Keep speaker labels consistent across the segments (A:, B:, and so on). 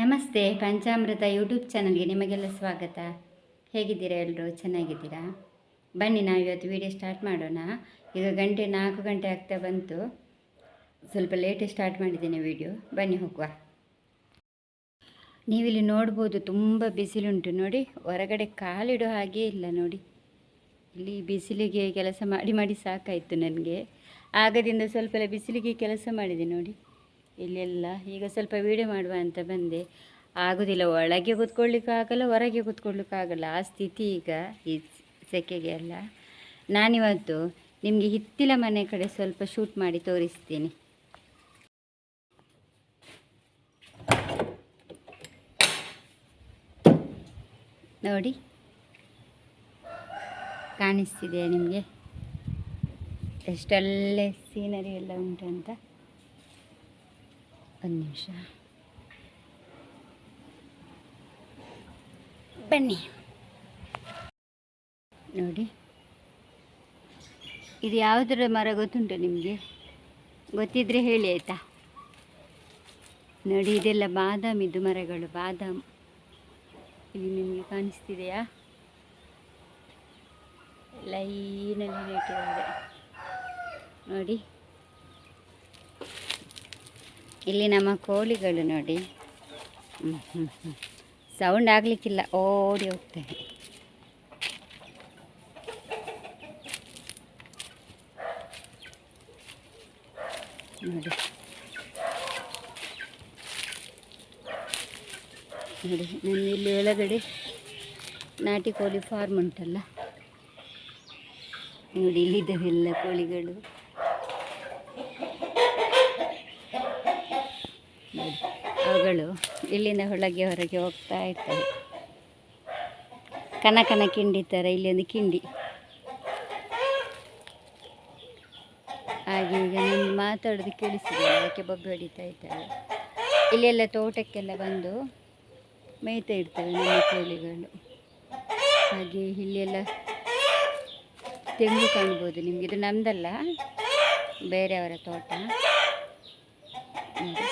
A: ನಮಸ್ತೆ ಪಂಚಾಮೃತ ಯೂಟ್ಯೂಬ್ ಚಾನಲ್ಗೆ ನಿಮಗೆಲ್ಲ ಸ್ವಾಗತ. ಹೇಗಿದ್ದೀರಾ ಎಲ್ಲರೂ ಚೆನ್ನಾಗಿದ್ದೀರಾ? ಬನ್ನಿ ನಾವು ಇವತ್ತು ವಿಡಿಯೋ ಸ್ಟಾರ್ಟ್ ಮಾಡೋಣ. ಈಗ ಗಂಟೆ ನಾಲ್ಕು ಗಂಟೆ ಆಗ್ತಾ ಬಂತು. ಸ್ವಲ್ಪ ಲೇಟ್ ಸ್ಟಾರ್ಟ್ ಮಾಡಿದ್ದೇನೆ ವಿಡಿಯೋ. ಬನ್ನಿ ಹೋಗುವ. ನೀವಿಲ್ಲಿ ನೋಡ್ಬೋದು ತುಂಬ ಬಿಸಿಲುಂಟು ನೋಡಿ. ಹೊರಗಡೆ ಕಾಲಿಡೋ ಹಾಗೇ ಇಲ್ಲ ನೋಡಿ. ಇಲ್ಲಿ ಬಿಸಿಲಿಗೆ ಕೆಲಸ ಮಾಡಿ ಮಾಡಿ ಸಾಕಾಯಿತು ನನಗೆ. ಆಗದಿಂದ ಸ್ವಲ್ಪ ಬಿಸಿಲಿಗೆ ಕೆಲಸ ಮಾಡಿದೆ ನೋಡಿ. ಇಲ್ಲೆಲ್ಲ. ಈಗ ಸ್ವಲ್ಪ ವೀಡಿಯೋ ಮಾಡುವ ಅಂತ ಬಂದೆ. ಆಗೋದಿಲ್ಲ, ಒಳಗೆ ಕೂತ್ಕೊಳ್ಳಿಕ್ಕಾಗಲ್ಲ, ಹೊರಗೆ ಕೂತ್ಕೊಳ್ಳಿಕ್ಕಾಗಲ್ಲ. ಆ ಸ್ಥಿತಿ ಈಗ ಈ ಸೆಕೆಗೆ ಎಲ್ಲ ನಾನಿವತ್ತು ನಿಮಗೆ ಹಿತ್ತಿಲ ಮನೆ ಕಡೆ ಸ್ವಲ್ಪ ಶೂಟ್ ಮಾಡಿ ತೋರಿಸ್ತೀನಿ. ನೋಡಿ. ಕಾಣಿಸ್ತಿದೆಯಾ ನಿಮಗೆ? ಎಷ್ಟೊಳ್ಳೆ ಸೀನರಿ ಎಲ್ಲ ಉಂಟು ಅಂತ ಒಂದು ನಿಮಿಷ ಬನ್ನಿ ನೋಡಿ. ಇದು ಯಾವುದರ ಮರ ಗೊತ್ತುಂಟು ನಿಮಗೆ? ಗೊತ್ತಿದ್ರೆ ಹೇಳಿ ಆಯಿತಾ? ನೋಡಿ, ಇದೆಲ್ಲ ಬಾದಾಮಿದು ಮರಗಳು. ಬಾದಾಮ್. ಇಲ್ಲಿ ನಿಮಗೆ ಕಾಣಿಸ್ತಿದೆಯಾ? ಲೈನಲ್ಲಿ ನೆಟ್ಟಿದ್ದಾರೆ. ನೋಡಿ. ಇಲ್ಲಿ ನಮ್ಮ ಕೋಳಿಗಳು ನೋಡಿ. ಸೌಂಡ್ ಆಗಲಿಕ್ಕಿಲ್ಲ, ಓಡಿ ಹೋಗ್ತೇನೆ ನೋಡಿ. ನೋಡಿ ನಾನು ಇಲ್ಲಿ ಒಳಗಡೆ ನಾಟಿ ಕೋಳಿ ಫಾರ್ಮ್ ಉಂಟಲ್ಲ. ನೋಡಿ ಇಲ್ಲಿದ್ದಾವೆಲ್ಲ ಕೋಳಿಗಳು. ಅವುಗಳು ಇಲ್ಲಿಂದ ಹೊಳಗೆ ಹೊರಗೆ ಹೋಗ್ತಾ ಇರ್ತವೆ ಕನ ಕನ ಕಿಂಡಿ ಥರ ಇಲ್ಲಿ ಒಂದು ಕಿಂಡಿ. ಹಾಗೆ ಈಗ ನಾನು ಮಾತಾಡೋದು ಕೇಳಿಸಿದೆ ಅದಕ್ಕೆ ಬೊಬ್ಬೆ ಹೊಡಿತಾ ಇಲ್ಲಿ ಇಲ್ಲೆಲ್ಲ ತೋಟಕ್ಕೆಲ್ಲ ಬಂದು ಮೇಯ್ತಾ ಇರ್ತವೆ ನಮ್ಮ ಕೋಳಿಗಳು. ಹಾಗೆ ಇಲ್ಲೆಲ್ಲ ತೆಂಗು ಕಾಣ್ಬೋದು ನಿಮಗೆ. ಇದು ನಮ್ಮದಲ್ಲ ಬೇರೆಯವರ ತೋಟ ನೋಡಿ.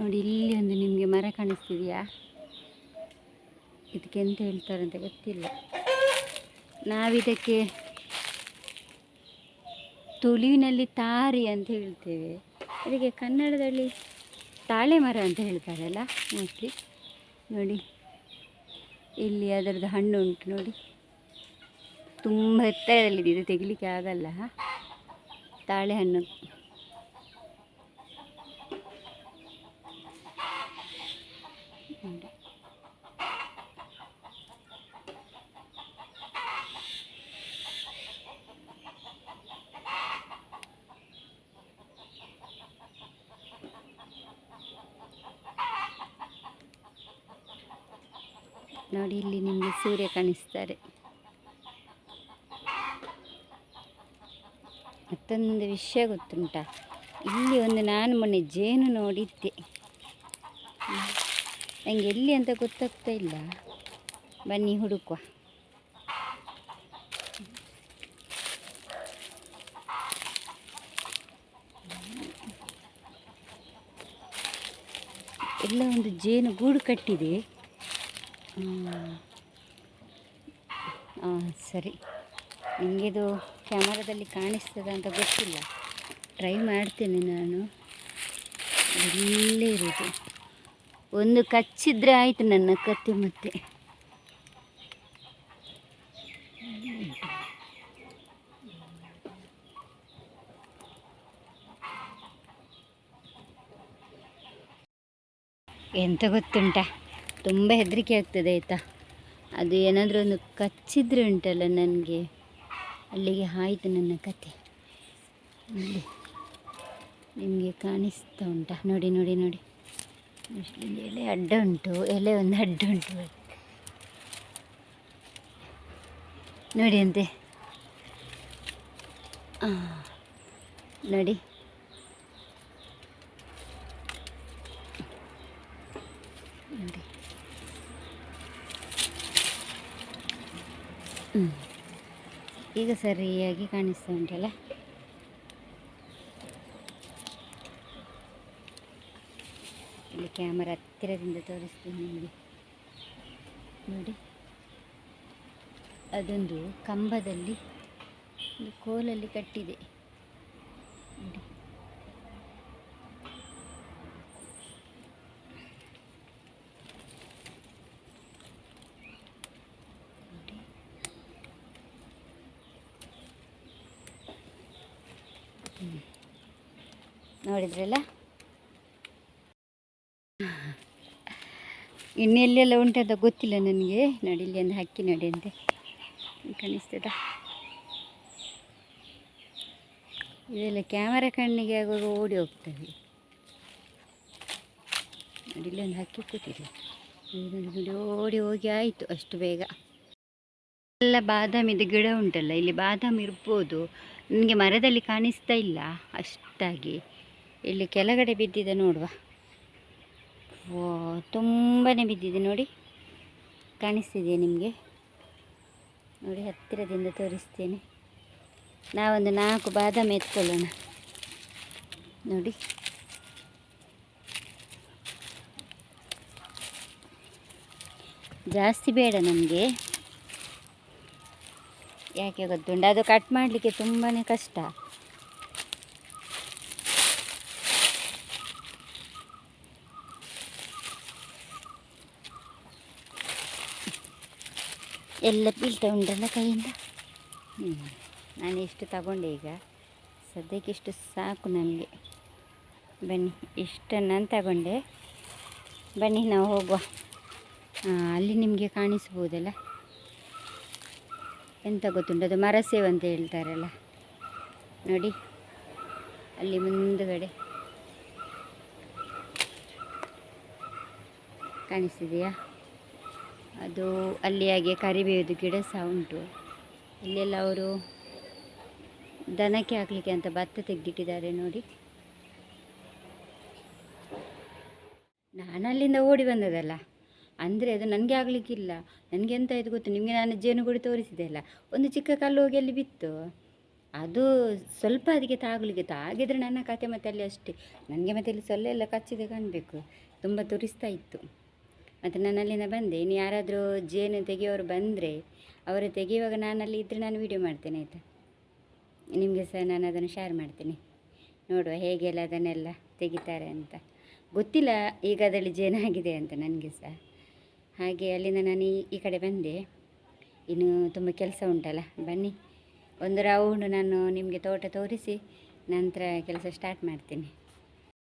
A: ನೋಡಿ ಇಲ್ಲಿ ಒಂದು ನಿಮಗೆ ಮರ ಕಾಣಿಸ್ತಿದೆಯಾ? ಇದಕ್ಕೆ ಎಂತ ಹೇಳ್ತಾರೆ ಅಂತ ಗೊತ್ತಿಲ್ಲ. ನಾವಿದಕ್ಕೆ ತುಳುವಿನಲ್ಲಿ ತಾರಿ ಅಂತ ಹೇಳ್ತೇವೆ. ಅದಕ್ಕೆ ಕನ್ನಡದಲ್ಲಿ ತಾಳೆ ಮರ ಅಂತ ಹೇಳ್ತಾರಲ್ಲ ಮೋಸ್ಟ್ಲಿ ನೋಡಿ, ಇಲ್ಲಿ ಅದರದ್ದು ಹಣ್ಣು ಉಂಟು ನೋಡಿ. ತುಂಬ ಎತ್ತರದಲ್ಲಿದೆ, ಇದು ತೆಗಿಲಿಕ್ಕೆ ಆಗಲ್ಲ. ತಾಳೆ ಹಣ್ಣು ನೋಡಿ ನೋಡಿ, ಇಲ್ಲಿ ನಿಮಗೆ ಸೂರ್ಯ ಕಾಣಿಸ್ತಾರೆ. ಮತ್ತೊಂದು ವಿಷಯ ಗೊತ್ತುಂಟಾ? ಇಲ್ಲಿ ಒಂದು ನಾನು ಮೊನ್ನೆ ಜೇನು ನೋಡಿದ್ದೆ. ನನಗೆ ಎಲ್ಲಿ ಅಂತ ಗೊತ್ತಾಗ್ತಾ ಇಲ್ಲ. ಬನ್ನಿ, ಹುಡುಕುವ. ಎಲ್ಲ ಒಂದು ಜೇನು ಗೂಡು ಕಟ್ಟಿದೆ. ಹಾಂ ಸರಿ. ನಿಮಗಿದು ಕ್ಯಾಮರಾದಲ್ಲಿ ಕಾಣಿಸ್ತದ ಅಂತ ಗೊತ್ತಿಲ್ಲ. ಟ್ರೈ ಮಾಡ್ತೇನೆ ನಾನು. ಇಲ್ಲೇ ಇರೋದು. ಒಂದು ಕಚ್ಚಿದ್ರೆ ಆಯಿತು ನನ್ನ ಕತ್ತೆ ಮತ್ತೆ. ಎಂತ ಗೊತ್ತುಂಟಾ? ತುಂಬ ಹೆದರಿಕೆ ಆಗ್ತದೆ, ಆಯಿತಾ? ಅದು ಏನಾದರೂ ಒಂದು ಕಚ್ಚಿದ್ರೆ ಉಂಟಲ್ಲ ನನಗೆ. ಅಲ್ಲಿಗೆ ಆಯಿತು ನನ್ನ ಕತೆ. ಇಲ್ಲಿ ನಿಮಗೆ ಕಾಣಿಸ್ತಾ ಉಂಟಾ. ನೋಡಿ ನೋಡಿ ನೋಡಿ. ಎಲೆ ಅಡ್ಡ ಉಂಟು. ಎಲೆ ಒಂದು ಅಡ್ಡ ಉಂಟು ನೋಡಿ ಅಂತೆ. ನೋಡಿ. ಈಗ ಸರಿಯಾಗಿ ಕಾಣಿಸ್ತಾ ಉಂಟಲ್ಲ ಇಲ್ಲಿ ಕ್ಯಾಮರಾ ಹತ್ತಿರದಿಂದ ತೋರಿಸ್ತೀನಿ ನಿಮಗೆ. ನೋಡಿ. ಅದೊಂದು ಕಂಬದಲ್ಲಿ ಕೋಲಲ್ಲಿ ಕಟ್ಟಿದೆ. ನೋಡಿ. ನೋಡಿದ್ರಲ್ಲ? ಇನ್ನೆಲ್ಲೆಲ್ಲ ಉಂಟದ ಗೊತ್ತಿಲ್ಲ ನನಗೆ. ನೋಡಿ, ಇಲ್ಲಿ ಒಂದು ಹಕ್ಕಿ ನೋಡಿ ಅಂತೆ. ಕಾಣಿಸ್ತದ? ಇದೆಲ್ಲ ಕ್ಯಾಮರಾ ಕಣ್ಣಿಗೆ ಆಗುವಾಗ ಓಡಿ ಹೋಗ್ತದೆ. ನೋಡಿ, ಇಲ್ಲಿ ಒಂದು ಹಕ್ಕಿ ಕೂತಿದೆ. ನೋಡಿ, ಓಡಿ ಹೋಗಿ ಆಯಿತು ಅಷ್ಟು ಬೇಗ. ಎಲ್ಲ ಬಾದಾಮಿದು ಗಿಡ ಉಂಟಲ್ಲ, ಇಲ್ಲಿ ಬಾದಾಮಿ ಇರ್ಬೋದು. ನನಗೆ ಮರದಲ್ಲಿ ಕಾಣಿಸ್ತಾ ಇಲ್ಲ ಅಷ್ಟಾಗಿ. ಇಲ್ಲಿ ಕೆಳಗಡೆ ಬಿದ್ದಿದೆ ನೋಡುವ. ಓ ತುಂಬಾ ಬಿದ್ದಿದೆ ನೋಡಿ. ಕಾಣಿಸ್ತಿದೆಯಾ ನಿಮಗೆ? ನೋಡಿ, ಹತ್ತಿರದಿಂದ ತೋರಿಸ್ತೇನೆ. ನಾವೊಂದು ನಾಲ್ಕು ಬಾದಾಮಿ ಎತ್ಕೊಳ್ಳೋಣ. ನೋಡಿ. ಜಾಸ್ತಿ ಬೇಡ ನಮಗೆ. ಯಾಕೆ ಗೊತ್ತುಂಟು ಅದು ಕಟ್ ಮಾಡಲಿಕ್ಕೆ ತುಂಬಾ ಕಷ್ಟ. ಎಲ್ಲ ಬೀಳ್ತಾ ಉಂಟಲ್ಲ ಕೈಯಿಂದ? ಹ್ಞೂ ನಾನು ಇಷ್ಟು ತಗೊಂಡೆ ಈಗ? ಸದ್ಯಕ್ಕೆ ಇಷ್ಟು ಸಾಕು ನನಗೆ. ಬನ್ನಿ ಇಷ್ಟು ನಾನು ತಗೊಂಡೆ. ಬನ್ನಿ, ನಾವು ಹೋಗುವ. ಅಲ್ಲಿ ನಿಮಗೆ ಕಾಣಿಸ್ಬೋದಲ್ಲ? ಎಂತ ಗೊತ್ತುಂಟು? ಅದು ಮರಸೇವ್ ಅಂತ ಹೇಳ್ತಾರಲ್ಲ. ನೋಡಿ, ಅಲ್ಲಿ ಮುಂದುಗಡೆ ಕಾಣಿಸ್ತಿದೆಯಾ? ಅದು ಅಲ್ಲಿ ಹಾಗೆ ಕರಿಬೇವುದು ಗಿಡ ಸಹ ಉಂಟು. ಇಲ್ಲೆಲ್ಲ ಅವರು ದನಕ್ಕೆ ಹಾಕಲಿಕ್ಕೆ ಅಂತ ಭತ್ತ ತೆಗೆದಿಟ್ಟಿದ್ದಾರೆ ನೋಡಿ. ನಾನು ಅಲ್ಲಿಂದ ಓಡಿ ಬಂದದಲ್ಲ. ಅಂದರೆ ಅದು ನನಗೆ ಆಗಲಿಕ್ಕಿಲ್ಲ. ನನಗೆ ಎಂತ ಆಯಿತು ಗೊತ್ತು? ನಿಮಗೆ ನಾನು ಜೇನುಗೂಡು ತೋರಿಸಿದೆ ಅಲ್ಲ? ಒಂದು ಚಿಕ್ಕ ಕಲ್ಲು ಹೋಗಿ ಅಲ್ಲಿ ಬಿತ್ತು. ಅದು ಸ್ವಲ್ಪ ಅದಕ್ಕೆ ತಾಗಲಿಕ್ಕೆ ತಾಗಿದ್ರೆ ನನ್ನ ಕತೆ ಮತ್ತೆ ಅಲ್ಲಿ ಅಷ್ಟೇ. ನನಗೆ ಮತ್ತೆ ಇಲ್ಲಿ ಸೊಳ್ಳೆ ಎಲ್ಲ ಕಚ್ಚಿದೆ ಕಾಣಬೇಕು. ತುಂಬ ತುರಿಸ್ತಾ ಇತ್ತು. ಮತ್ತು ನಾನು ಅಲ್ಲಿಂದ ಬಂದೆ. ಇನ್ನು ಯಾರಾದರೂ ಜೇನು ತೆಗೆಯೋರು ಬಂದರೆ ಅವರು ತೆಗೆಯುವಾಗ ನಾನು ಅಲ್ಲಿ ಇದ್ದರೆ ನಾನು ವೀಡಿಯೋ ಮಾಡ್ತೇನೆ, ಆಯಿತಾ? ನಿಮಗೆ ಸಹ ನಾನು ಅದನ್ನು ಶೇರ್ ಮಾಡ್ತೇನೆ. ನೋಡುವ ಹೇಗೆಲ್ಲ ಅದನ್ನೆಲ್ಲ ತೆಗಿತಾರೆ ಅಂತ. ಗೊತ್ತಿಲ್ಲ ಈಗ ಅದರಲ್ಲಿ ಜೇನಾಗಿದೆ ಅಂತ ನನಗೆ ಸಹ. ಹಾಗೆ ಅಲ್ಲಿಂದ ನಾನು ಈ ಕಡೆ ಬಂದೆ. ಇನ್ನು ತುಂಬ ಕೆಲಸ ಉಂಟಲ್ಲ, ಬನ್ನಿ. ಒಂದು ರೌಂಡ್ ನಾನು ನಿಮಗೆ ತೋಟ ತೋರಿಸಿ, ನಂತರ ಕೆಲಸ ಸ್ಟಾರ್ಟ್ ಮಾಡ್ತೀನಿ.